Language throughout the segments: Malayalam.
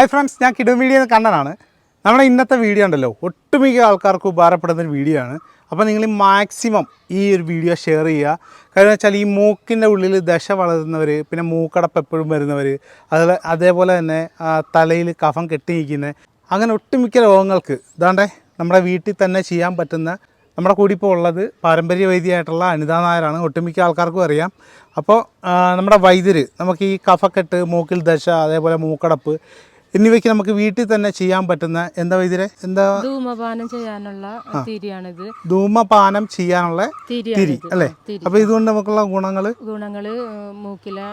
ഹായ് ഫ്രണ്ട്സ് ഞാൻ കിഡോ മീഡിയ കണ്ണനാണ്. നമ്മുടെ ഇന്നത്തെ വീഡിയോ ഉണ്ടല്ലോ. ഒട്ടുമിക്ക ആൾക്കാർക്ക് ഉപകാരപ്പെടുന്ന ഒരു വീഡിയോ ആണ്. അപ്പോൾ നിങ്ങൾ മാക്സിമം ഈ ഒരു വീഡിയോ ഷെയർ ചെയ്യുക. കാരണം വെച്ചാൽ ഈ മൂക്കിന്റെ ഉള്ളിൽ ദശ വളരുന്നവർ പിന്നെ മൂക്കടപ്പ് എപ്പോഴും വരുന്നവർ അതുപോലെ അതേപോലെ തന്നെ തലയിൽ കഫം കെട്ടി നിൽക്കുന്ന അങ്ങനെ ഒട്ടുമിക്ക രോഗങ്ങൾക്ക് ഇതാണ്ടേ നമ്മുടെ വീട്ടിൽ തന്നെ ചെയ്യാൻ പറ്റുന്ന നമ്മുടെ കൂടി ഇപ്പോൾ ഉള്ളത് പാരമ്പര്യ വൈദ്യമായിട്ടുള്ള അനിതാ നായരാണ്. ഒട്ടുമിക്ക ആൾക്കാർക്കും അറിയാം. അപ്പോൾ നമ്മുടെ വൈദ്യർ നമുക്ക് ഈ കഫക്കെട്ട് മൂക്കിൽ ദശ അതേപോലെ മൂക്കടപ്പ് എന്നിവയ്ക്ക് നമുക്ക് വീട്ടിൽ തന്നെ ചെയ്യാൻ പറ്റുന്ന എന്താ ഇതിരെ എന്താ? ധൂമപാനം ചെയ്യാനുള്ള തിരിയാണിത്. ധൂമപാനം ചെയ്യാനുള്ള തിരി അല്ലെ? അപ്പോൾ ഇതുകൊണ്ട് നമുക്കുള്ള ഗുണങ്ങൾ ഗുണങ്ങൾ മൂക്കിലെ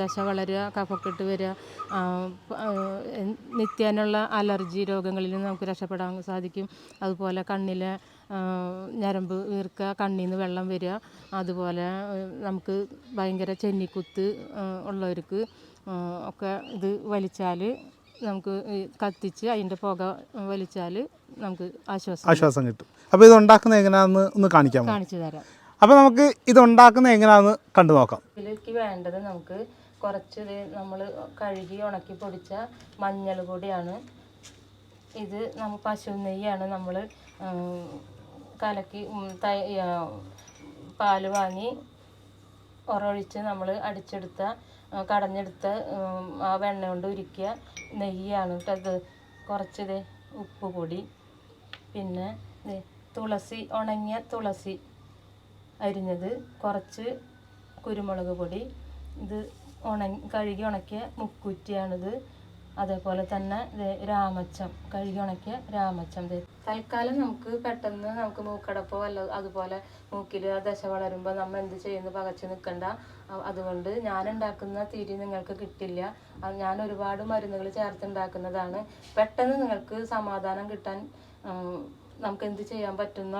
ദശ വളരുക കഫക്കെട്ട് വരിക നിത്യേനുള്ള അലർജി രോഗങ്ങളിൽ നിന്ന് നമുക്ക് രക്ഷപ്പെടാൻ സാധിക്കും. അതുപോലെ കണ്ണിലെ ഞരമ്പ് വീർക്കുക കണ്ണിൽ നിന്ന് വെള്ളം വരിക അതുപോലെ നമുക്ക് ഭയങ്കര ചെന്നിക്കുത്ത് ഉള്ളവർക്ക് ഒക്കെ ഇത് വലിച്ചാൽ നമുക്ക് കത്തിച്ച് അതിന്റെ പുക വലിച്ചാൽ നമുക്ക് ആശ്വാസം ആശ്വാസം കിട്ടും. അപ്പോൾ ഇത് ഉണ്ടാക്കുന്നത് എങ്ങനെയാണെന്ന് ഒന്ന് കാണിക്കാം കാണിച്ചു തരാം. അപ്പോൾ നമുക്ക് ഇത് ഉണ്ടാക്കുന്നത് എങ്ങനെയാണെന്ന് കണ്ടു നോക്കാം. ഇതിലേക്ക് വേണ്ടത് നമുക്ക് കുറച്ച് നമ്മൾ കഴുകി ഉണക്കി പൊടിച്ച മഞ്ഞൾ പൊടിയാണ്. ഇത് നമ്മൾ പശു നെയ്യാണ് നമ്മൾ കലക്കി തൈ- പാൽ വാങ്ങി ഉറൊഴിച്ച് നമ്മൾ അടിച്ചെടുത്ത കടഞ്ഞെടുത്ത ആ വെണ്ണ കൊണ്ട് ഉരുക്കിയ നെയ്യാണ് കേട്ടോ ഇത്. കുറച്ച് ഇത് ഉപ്പ് പൊടി പിന്നെ തുളസി ഉണങ്ങിയ തുളസി അരിഞ്ഞത് കുറച്ച് കുരുമുളക് പൊടി. ഇത് ഉണങ്ങി കഴുകി ഉണക്കിയ മുക്കുറ്റിയാണിത്. അതേപോലെ തന്നെ രാമച്ചം കഴുകി ഉണക്കിയ രാമച്ചം തൽക്കാലം നമുക്ക് പെട്ടെന്ന് നമുക്ക് മൂക്കടപ്പോ വല്ല അതുപോലെ മൂക്കിൽ ആ ദശ വളരുമ്പോൾ നമ്മൾ എന്ത് ചെയ്യുന്നു? പകച്ച് നിൽക്കണ്ട അതുകൊണ്ട് ഞാൻ ഉണ്ടാക്കുന്ന തിരി നിങ്ങൾക്ക് കിട്ടില്ല. ഞാൻ ഒരുപാട് മരുന്നുകൾ ചേർത്തുണ്ടാക്കുന്നതാണ് പെട്ടെന്ന് നിങ്ങൾക്ക് സമാധാനം കിട്ടാൻ നമുക്ക് എന്ത് ചെയ്യാൻ പറ്റും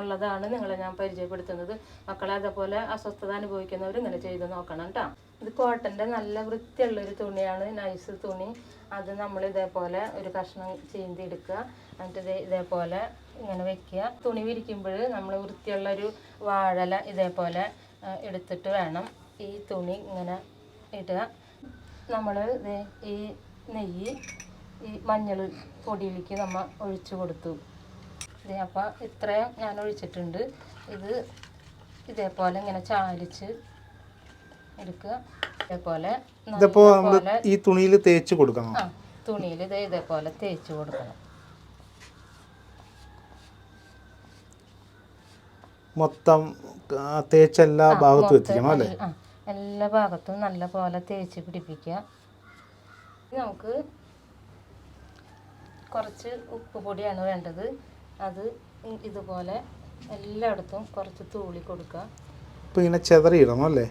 നിങ്ങളെ ഞാൻ പരിചയപ്പെടുത്തുന്നത്. മക്കളെ അതേപോലെ അസ്വസ്ഥത അനുഭവിക്കുന്നവർ ഇങ്ങനെ ചെയ്ത് നോക്കണം കേട്ടോ ഇത് കോട്ടന്റെ നല്ല വൃത്തിയുള്ളൊരു തുണിയാണ് നൈസ് തുണി. അത് നമ്മൾ ഇതേപോലെ ഒരു കഷ്ണം ചീന്തി എടുക്കുക. എന്നിട്ട് ഇത് ഇതേപോലെ ഇങ്ങനെ വെക്കുക. തുണി വിരിക്കുമ്പോൾ നമ്മൾ വൃത്തിയുള്ളൊരു വാഴല ഇതേപോലെ എടുത്തിട്ട് വേണം ഈ തുണി ഇങ്ങനെ ഇടുക. നമ്മൾ ഈ നെയ്യ് ഈ മഞ്ഞൾ പൊടിയിലേക്ക് നമ്മൾ ഒഴിച്ചു കൊടുത്തു. ഇതേ അപ്പോൾ ഇത്രയും ഞാൻ ഒഴിച്ചിട്ടുണ്ട്. ഇത് ഇതേപോലെ ഇങ്ങനെ ചാലിച്ച് എടുക്കുക. ഇതേപോലെ ഇതിപ്പോൾ നമ്മൾ ഈ തുണിയിൽ തേച്ച് കൊടുക്കണം? തുണിയിൽ ഇത് ഇതേപോലെ തേച്ച് കൊടുക്കണം. മൊത്തം തേച്ച് എല്ലാ ഭാഗത്തും എത്തിക്കണം അല്ലേ? എല്ലാ ഭാഗത്തും നല്ല പോലെ തേച്ച് പിടിപ്പിക്കുക. നമുക്ക് കുറച്ച് ഉപ്പ് പൊടിയാണ് വേണ്ടത്. അത് ഇതുപോലെ എല്ലായിടത്തും കുറച്ച് തൂളി കൊടുക്കുക. ഇപ്പം ഇങ്ങനെ ചെതറിയിടണം അല്ലേ?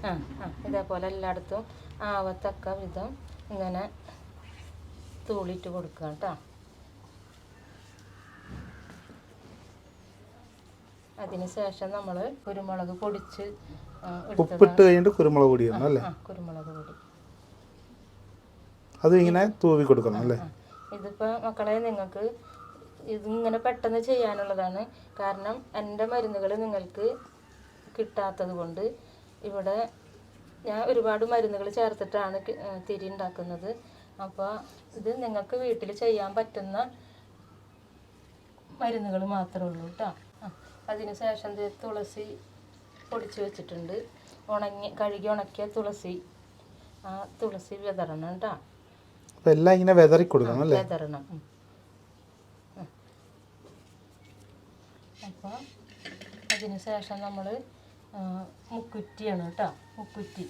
ഇതേപോലെ എല്ലായിടത്തും ആവത്തക്ക വിധം ഇങ്ങനെ തൂളിട്ട് കൊടുക്കുക കേട്ടോ. അതിനുശേഷം നമ്മൾ കുരുമുളക് പൊടിച്ച് ഉപ്പിട്ട് കഴിഞ്ഞിട്ട് കുരുമുളക് പൊടി ഇടണം അല്ലേ? കുരുമുളക് പൊടി. അത് ഇങ്ങനെ തൂവി കൊടുക്കണം അല്ലേ? ഇതിപ്പോ ഇതിപ്പോൾ മക്കളെ നിങ്ങൾക്ക് ഇതിങ്ങനെ പെട്ടെന്ന് ചെയ്യാനുള്ളതാണ്. കാരണം എന്റെ മരുന്നുകൾ നിങ്ങൾക്ക് കിട്ടാത്തത് കൊണ്ട് ഇവിടെ ഞാൻ ഒരുപാട് മരുന്നുകൾ ചേർത്തിട്ടാണ് തിരി ഉണ്ടാക്കുന്നത്. അപ്പോൾ ഇത് നിങ്ങൾക്ക് വീട്ടിൽ ചെയ്യാൻ പറ്റുന്ന മരുന്നുകൾ മാത്രമേ ഉള്ളൂ കേട്ടോ അതിന് ശേഷം തുളസി പൊടിച്ച് വെച്ചിട്ടുണ്ട്. ഉണങ്ങി കഴുകി ഉണക്കിയ തുളസി. ആ തുളസി വിതറണം കേട്ടോ എല്ലാം ഇങ്ങനെ വിതറി കൊടുക്കണം അല്ലേ? വിതറണം. അപ്പോൾ അതിന് ശേഷം നമ്മൾ മുക്കുറ്റിയാണ് കേട്ടോ. മുക്കുറ്റി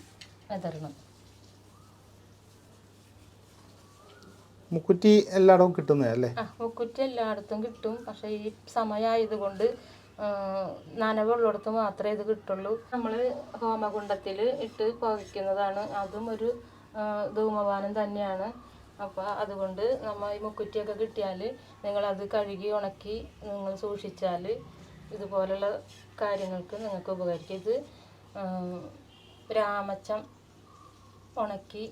വിതറണം മുക്കുറ്റി എല്ലായിടവും കിട്ടുന്നതല്ലേ ആ മുക്കുറ്റി എല്ലായിടത്തും കിട്ടും. പക്ഷേ ഈ സമയമായതുകൊണ്ട് നനവുള്ളിടത്ത് മാത്രമേ ഇത് കിട്ടുള്ളൂ. നമ്മൾ ഹോമകുണ്ടത്തിൽ ഇട്ട് പുകയ്ക്കുന്നതാണ്. അതും ഒരു ധൂമപാനം തന്നെയാണ്. അപ്പോൾ അതുകൊണ്ട് നമ്മൾ ഈ മുക്കുറ്റിയൊക്കെ കിട്ടിയാൽ നിങ്ങളത് കഴുകി ഉണക്കി നിങ്ങൾ സൂക്ഷിച്ചാൽ ഇതുപോലുള്ള കാര്യങ്ങൾക്ക് നിങ്ങൾക്ക് ഉപകരിക്കും. ഇത് രാമച്ചം ഉണക്കി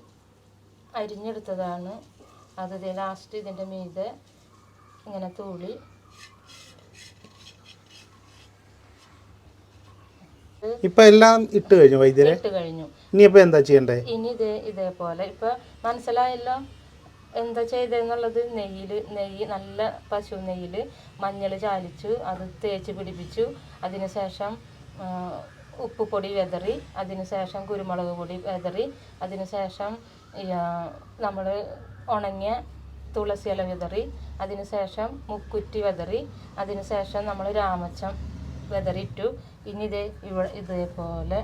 അരിഞ്ഞെടുത്തതാണ്. അത് ഇതേ ലാസ്റ്റ് ഇതിന്റെ മീതെ ഇങ്ങനെ തൂളി. ഇപ്പൊ എല്ലാം ഇട്ട് കഴിഞ്ഞു വൈദ്യരെ? ഇട്ട് കഴിഞ്ഞു. ഇനി ഇപ്പൊ എന്താ ചെയ്യണ്ടേ? ഇനി ഇതേ ഇതേപോലെ. ഇപ്പൊ മനസ്സിലായല്ലോ? എന്താ ചെയ്തതെന്നുള്ളത് നെയ്യിൽ നെയ്യ് നല്ല പശു നെയ്യിൽ മഞ്ഞൾ ചാലിച്ചു അത് തേച്ച് പിടിപ്പിച്ചു. അതിനുശേഷം ഉപ്പ് ഉപ്പുപൊടി വെതറി അതിനുശേഷം കുരുമുളക് പൊടി വെതറി അതിനുശേഷം നമ്മൾ ഉണങ്ങിയ തുളസി ഇല വിതറി അതിനുശേഷം മുക്കുറ്റി വിതറി അതിനുശേഷം നമ്മൾ രാമച്ചം വിതറിയിട്ടു. ഇനി ഇതേ ഇവിടെ ഇതേപോലെ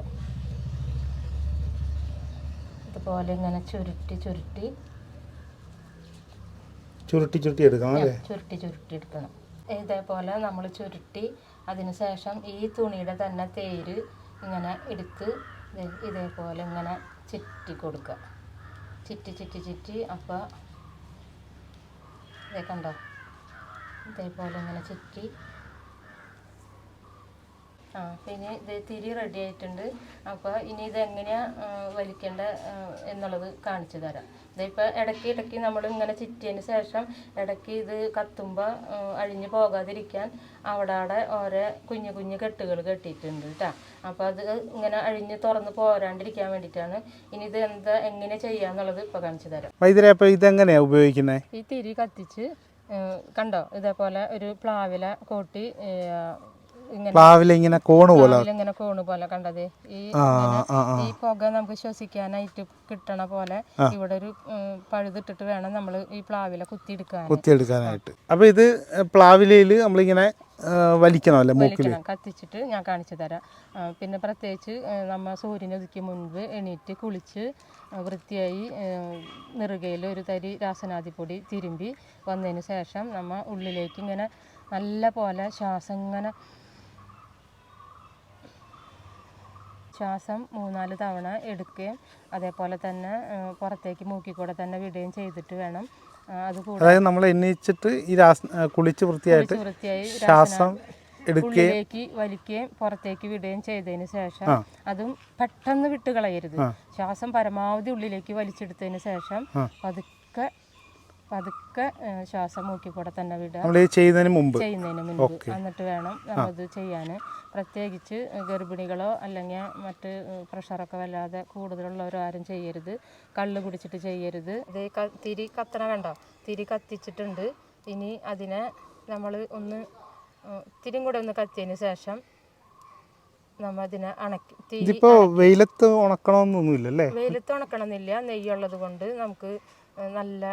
ഇതുപോലെ ഇങ്ങനെ ചുരുട്ടി ചുരുട്ടി ചുരുട്ടി ചുരുട്ടി എടുക്കണം അല്ലേ? ചുരുട്ടി ചുരുട്ടി എടുക്കണം. ഇതേപോലെ നമ്മൾ ചുരുട്ടി അതിനുശേഷം ഈ തുണിയുടെ തന്നെ തേര് ഇങ്ങനെ എടുത്ത് ഇതേപോലെ ഇങ്ങനെ ചുറ്റി കൊടുക്കുക. ചുറ്റി ചുറ്റി ചുറ്റി. അപ്പോൾ ഇതേ കണ്ടോ? ഇതേപോലെ ഇങ്ങനെ ചുറ്റി. ആ പിന്നെ ഇത് തിരി റെഡി ആയിട്ടുണ്ട്. അപ്പോൾ ഇനി ഇതെങ്ങനെയാണ് വലിക്കേണ്ടത് വലിക്കേണ്ട എന്നുള്ളത് കാണിച്ചു തരാം. ഇതിപ്പോൾ ഇടയ്ക്ക് ഇടയ്ക്ക് നമ്മൾ ഇങ്ങനെ ചുറ്റിയതിന് ശേഷം ഇടയ്ക്ക് ഇത് കത്തുമ്പോൾ അഴിഞ്ഞു പോകാതിരിക്കാൻ അവിടെ അവിടെ ഓരോ കുഞ്ഞു കുഞ്ഞു കെട്ടുകൾ കെട്ടിയിട്ടുണ്ട് കേട്ടോ അപ്പോൾ അത് ഇങ്ങനെ അഴിഞ്ഞ് തുറന്ന് പോരാണ്ടിരിക്കാൻ വേണ്ടിയിട്ടാണ്. ഇനി ഇത് എന്താ എങ്ങനെ ചെയ്യാന്നുള്ളത് ഇപ്പോൾ കാണിച്ചു തരാം. വൈദ്യരെ അപ്പോൾ ഇതെങ്ങനെയാണ് ഉപയോഗിക്കുന്നത് ഈ തിരി കത്തിച്ച് കണ്ടോ? ഇതേപോലെ ഒരു പ്ലാവില കൂട്ടി ഇങ്ങനെ പ്ലാവില ഇങ്ങനെ കോണ് പോലെ. ഇങ്ങനെ കോണ് പോലെ കണ്ടത്. ഈ ഈ പുക നമുക്ക് ശ്വസിക്കാനായിട്ട് കിട്ടണ പോലെ ഇവിടെ ഒരു പഴുതിട്ടിട്ട് വേണം നമ്മൾ ഈ പ്ലാവില കുത്തിയെടുക്കാൻ കുത്തിയെടുക്കാനായിട്ട്. അപ്പൊ ഇത് പ്ലാവിലയിൽ നമ്മളിങ്ങനെ വലിക്കണം അല്ലേ മൂക്കിൽ കത്തിച്ചിട്ട് ഞാൻ കാണിച്ചു തരാം. പിന്നെ പ്രത്യേകിച്ച് നമ്മൾ സൂര്യനൊതുക്കി മുൻപ് എണീറ്റ് കുളിച്ച് വൃത്തിയായി നെറുകയിൽ ഒരു തരി രാസനാദിപ്പൊടി തിരുമ്പി വന്നതിന് ശേഷം നമ്മ ഉള്ളിലേക്ക് ഇങ്ങനെ നല്ല പോലെ ശ്വാസം ഇങ്ങനെ ശ്വാസം മൂന്നാൽ തവണ എടുക്കുകയും അതേപോലെ തന്നെ പുറത്തേക്ക് മൂക്കിക്കൂടെ തന്നെ വിടുകയും ചെയ്തിട്ട് വേണം. അതായത് നമ്മൾ എണ്ണീച്ചിട്ട് ഈ കുളിച്ച് വൃത്തിയായിട്ട് വൃത്തിയായി ശ്വാസം ഉള്ളിലേക്ക് വലിക്കുകയും പുറത്തേക്ക് വിടുകയും ചെയ്തതിന് ശേഷം അതും പെട്ടെന്ന് വിട്ടുകളയരുത്. ശ്വാസം പരമാവധി ഉള്ളിലേക്ക് വലിച്ചെടുത്തതിന് ശേഷം പതുക്കെ പതുക്കെ ശ്വാസം മൂക്കി കൂടെ തന്നെ വിടുക. നമ്മൾ ചെയ്യുന്നതിന് മുമ്പ്? ചെയ്യുന്നതിന് എന്നിട്ട് വേണം നമ്മത് ചെയ്യാൻ പ്രത്യേകിച്ച് ഗർഭിണികളോ അല്ലെങ്കിൽ മറ്റ് പ്രഷറൊക്കെ വല്ലാതെ കൂടുതലുള്ളവരോ ആരും ചെയ്യരുത്. കള്ള് കുടിച്ചിട്ട് ചെയ്യരുത്. ഇത് തിരി കത്തണ കണ്ടോ തിരി കത്തിച്ചിട്ടുണ്ട്. ഇനി അതിനെ നമ്മൾ ഒന്ന് തിരിയും കൂടെ ഒന്ന് കത്തിയതിന് ശേഷം നമ്മൾ അതിനെ അണക്കി. വെയിലത്ത് ഉണക്കണമെന്നൊന്നുമില്ലല്ലേ വെയിലത്ത് ഉണക്കണമെന്നില്ല നെയ്യുള്ളത് കൊണ്ട് നമുക്ക് നല്ല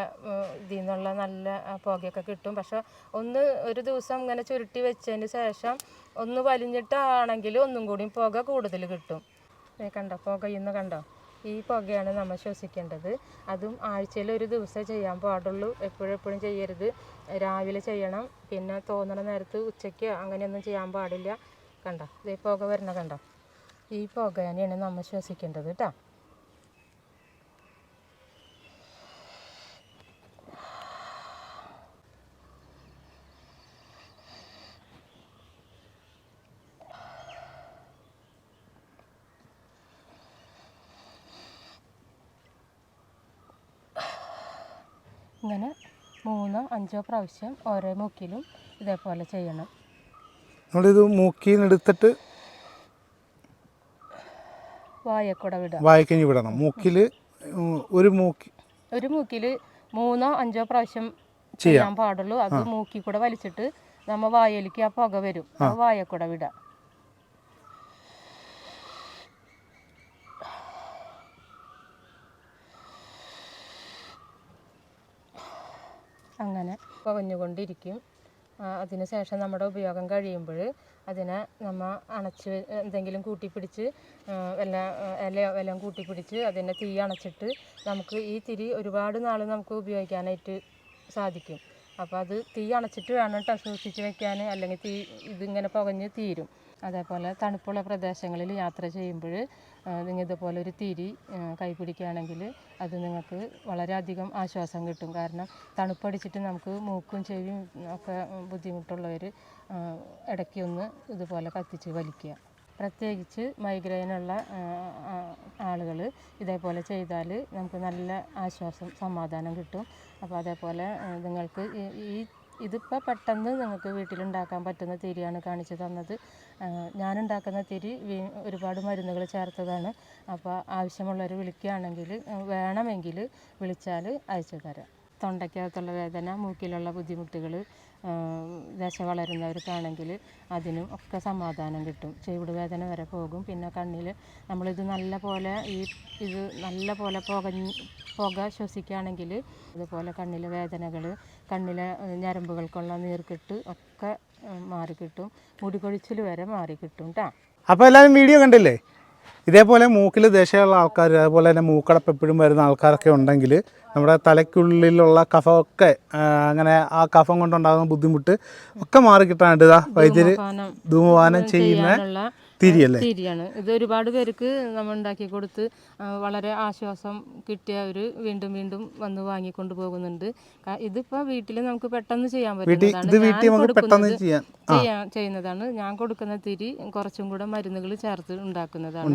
ഇതിൽ നിന്നുള്ള നല്ല പുകയൊക്കെ കിട്ടും. പക്ഷെ ഒന്ന് ഒരു ദിവസം ഇങ്ങനെ ചുരുട്ടി വെച്ചതിന് ശേഷം ഒന്ന് വലിഞ്ഞിട്ടാണെങ്കിൽ ഒന്നും കൂടി പുക കൂടുതൽ കിട്ടും. കണ്ടോ പുകയിന്ന് കണ്ടോ? ഈ പുകയാണ് നമ്മൾ ശ്വസിക്കേണ്ടത്. അതും ആഴ്ചയിൽ ഒരു ദിവസം ചെയ്യാൻ പാടുള്ളൂ. എപ്പോഴും എപ്പോഴും ചെയ്യരുത്. രാവിലെ ചെയ്യണം. പിന്നെ തോന്നണ നേരത്ത് ഉച്ചയ്ക്ക് അങ്ങനെയൊന്നും ചെയ്യാൻ പാടില്ല. കണ്ടോ? ഇതേ പുക വരണ കണ്ടോ? ഈ പുക തന്നെയാണ് നമ്മൾ ശ്വസിക്കേണ്ടത് കേട്ടോ. ഇങ്ങനെ മൂന്നോ അഞ്ചോ പ്രാവശ്യം ഓരോ മൂക്കിലും ഇതേപോലെ ചെയ്യണം. നമ്മളിത് മൂക്കിൽ നിന്ന് എടുത്തിട്ട് വായക്കൂടെ വിടാം. വായിക്കഞ്ഞ് വിടണം. മൂക്കിൽ ഒരു മൂക്കി. ഒരു മൂക്കിൽ മൂന്നോ അഞ്ചോ പ്രാവശ്യം ചെയ്യാൻ പാടുള്ളൂ. അത് മൂക്കിൽ കൂടെ വലിച്ചിട്ട് നമ്മ വായയിലേക്ക് ആ പുക വരും. വായക്കൂടെ വിടുക അങ്ങനെ പുകഞ്ഞുകൊണ്ടിരിക്കും ആ, അതിന് ശേഷം നമ്മുടെ ഉപയോഗം കഴിയുമ്പോൾ അതിനെ നമ്മൾ അണച്ച് എന്തെങ്കിലും കൂട്ടിപ്പിടിച്ച് പിടിച്ച് വല്ല ഇല ഇലയോ വല്ലതും കൂട്ടിപ്പിടിച്ച് അതിനെ തീ അണച്ചിട്ട് നമുക്ക് ഈ തിരി ഒരുപാട് നാൾ നമുക്ക് ഉപയോഗിക്കാനായിട്ട് സാധിക്കും. അപ്പോൾ അത് തീ അണച്ചിട്ട് വേണം കേട്ടോ സൂക്ഷിച്ച് വെക്കാൻ. അല്ലെങ്കിൽ തീ ഇതിങ്ങനെ പുകഞ്ഞ് തീരും. അതേപോലെ തണുപ്പുള്ള പ്രദേശങ്ങളിൽ യാത്ര ചെയ്യുമ്പോൾ നിങ്ങൾ ഇതുപോലെ ഒരു തിരി കൈ പിടിക്കുകയാണെങ്കിൽ അത് നിങ്ങൾക്ക് വളരെയധികം ആശ്വാസം കിട്ടും. കാരണം തണുപ്പടിച്ചിട്ട് നമുക്ക് മൂക്കും ചെവിയും ഒക്കെ ബുദ്ധിമുട്ടുള്ളവർ ഇടയ്ക്ക് ഒന്ന് ഇതുപോലെ കത്തിച്ച് വലിക്കുക. പ്രത്യേകിച്ച് മൈഗ്രെയിനുള്ള ആളുകൾ ഇതേപോലെ ചെയ്താൽ നമുക്ക് നല്ല ആശ്വാസം സമാധാനം കിട്ടും. അപ്പോൾ അതേപോലെ നിങ്ങൾക്ക് ഈ ഇതിപ്പോൾ പെട്ടെന്ന് നിങ്ങൾക്ക് വീട്ടിലുണ്ടാക്കാൻ പറ്റുന്ന തിരിയാണ് കാണിച്ചു തന്നത്. ഞാനുണ്ടാക്കുന്ന തിരി ഒരുപാട് മരുന്നുകൾ ചേർത്തതാണ്. അപ്പോൾ ആവശ്യമുള്ളവർ വിളിക്കുകയാണെങ്കിൽ വേണമെങ്കിൽ വിളിച്ചാൽ അയച്ചു തരാം തൊണ്ടയ്ക്കകത്തുള്ള വേദന മൂക്കിലുള്ള ബുദ്ധിമുട്ടുകൾ ദശ വളരുന്നവർക്കാണെങ്കിൽ അതിനും ഒക്കെ സമാധാനം കിട്ടും. ചെവിട് വേദന വരെ പോകും. പിന്നെ കണ്ണിൽ നമ്മളിത് നല്ല പോലെ ഈ ഇത് നല്ല പോലെ പുക പുക ശ്വസിക്കുകയാണെങ്കിൽ അതുപോലെ കണ്ണിലെ വേദനകൾ കണ്ണിലെ ഞരമ്പുകൾക്കുള്ള നീർക്കെട്ട് ഒക്കെ മാറിക്കിട്ടും. മുടികൊഴിച്ചിൽ വരെ മാറിക്കിട്ടും കേട്ടോ അപ്പോൾ എല്ലാവരും വീഡിയോ കണ്ടില്ലേ? ഇതേപോലെ മൂക്കിൽ ദശയുള്ള ആൾക്കാർ അതുപോലെ തന്നെ മൂക്കടപ്പ് എപ്പോഴും വരുന്ന ആൾക്കാരൊക്കെ ഉണ്ടെങ്കിൽ നമ്മുടെ തലയ്ക്കുള്ളിലുള്ള കഫമൊക്കെ അങ്ങനെ ആ കഫം കൊണ്ടുണ്ടാകുന്ന ബുദ്ധിമുട്ട് ഒക്കെ മാറി കിട്ടാനായിട്ട് ഇതാ വൈദ്യര് ധൂമപാനം ചെയ്യുന്ന. തിരിയല്ലേ? തിരിയാണ്. ഇത് ഒരുപാട് പേർക്ക് നമ്മൾ ഉണ്ടാക്കി കൊടുത്ത് വളരെ ആശ്വാസം കിട്ടിയ അവർ വീണ്ടും വീണ്ടും വന്ന് വാങ്ങിക്കൊണ്ട് പോകുന്നുണ്ട്. ഇതിപ്പോ വീട്ടിൽ നമുക്ക് പെട്ടെന്ന് ചെയ്യാൻ പറ്റുന്നതാണ്. ചെയ്യാൻ ചെയ്യുന്നതാണ്. ഞാൻ കൊടുക്കുന്ന തിരി കുറച്ചും കൂടെ മരുന്നുകൾ ചേർത്ത് ഉണ്ടാക്കുന്നതാണ്.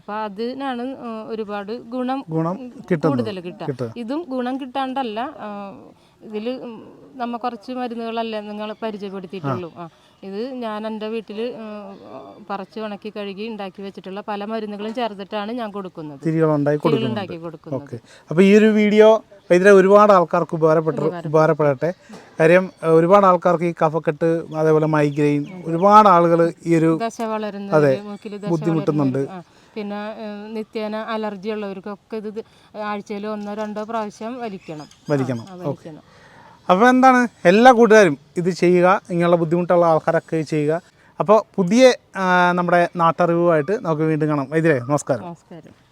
അപ്പൊ അതിനാണ് ഒരുപാട് ഗുണം കൂടുതൽ കിട്ടുക. ഇതും ഗുണം കിട്ടാണ്ടല്ല ഇതിൽ നമ്മ കുറച്ച് മരുന്നുകളല്ലേ നിങ്ങൾ പരിചയപ്പെടുത്തിയിട്ടുള്ളൂ. ആ. ഇത് ഞാൻ എന്റെ വീട്ടിൽ പറിച്ച് ഉണക്കി കഴുകി ഉണ്ടാക്കി വെച്ചിട്ടുള്ള പല മരുന്നുകളും ചേർത്തിട്ടാണ് ഞാൻ കൊടുക്കുന്നത്. അപ്പൊ കൊടുക്കുന്നത്. ഉണ്ടാക്കി കൊടുക്കുന്നത്. അപ്പോൾ ഈ ഒരു വീഡിയോ ഇതിലെ ഒരുപാട് ആൾക്കാർക്ക് ഉപകാരപ്പെട്ട ഉപകാരപ്പെടട്ടെ. കാര്യം ഒരുപാട് ആൾക്കാർക്ക് ഈ കഫക്കെട്ട് അതേപോലെ മൈഗ്രെയിൻ ഒരുപാട് ആളുകൾ ഈ ഒരു അതെ. ബുദ്ധിമുട്ടുന്നുണ്ട്. പിന്നെ നിത്യേന അലർജി ഉള്ളവർക്കൊക്കെ ഇത് ആഴ്ചയിൽ ഒന്നോ രണ്ടോ പ്രാവശ്യം വലിക്കണം. വലിക്കണം. ഓക്കെ. വലിക്കണം. അപ്പോൾ എന്താണ്? എല്ലാ കൂട്ടുകാരും ഇത് ചെയ്യുക ഇങ്ങനെയുള്ള ബുദ്ധിമുട്ടുള്ള ആൾക്കാരൊക്കെ ചെയ്യുക. അപ്പോൾ പുതിയ നമ്മുടെ നാട്ടറിവുമായിട്ട് നമുക്ക് വീണ്ടും കാണാം. ഇതിലേ നമസ്കാരം. നമസ്കാരം.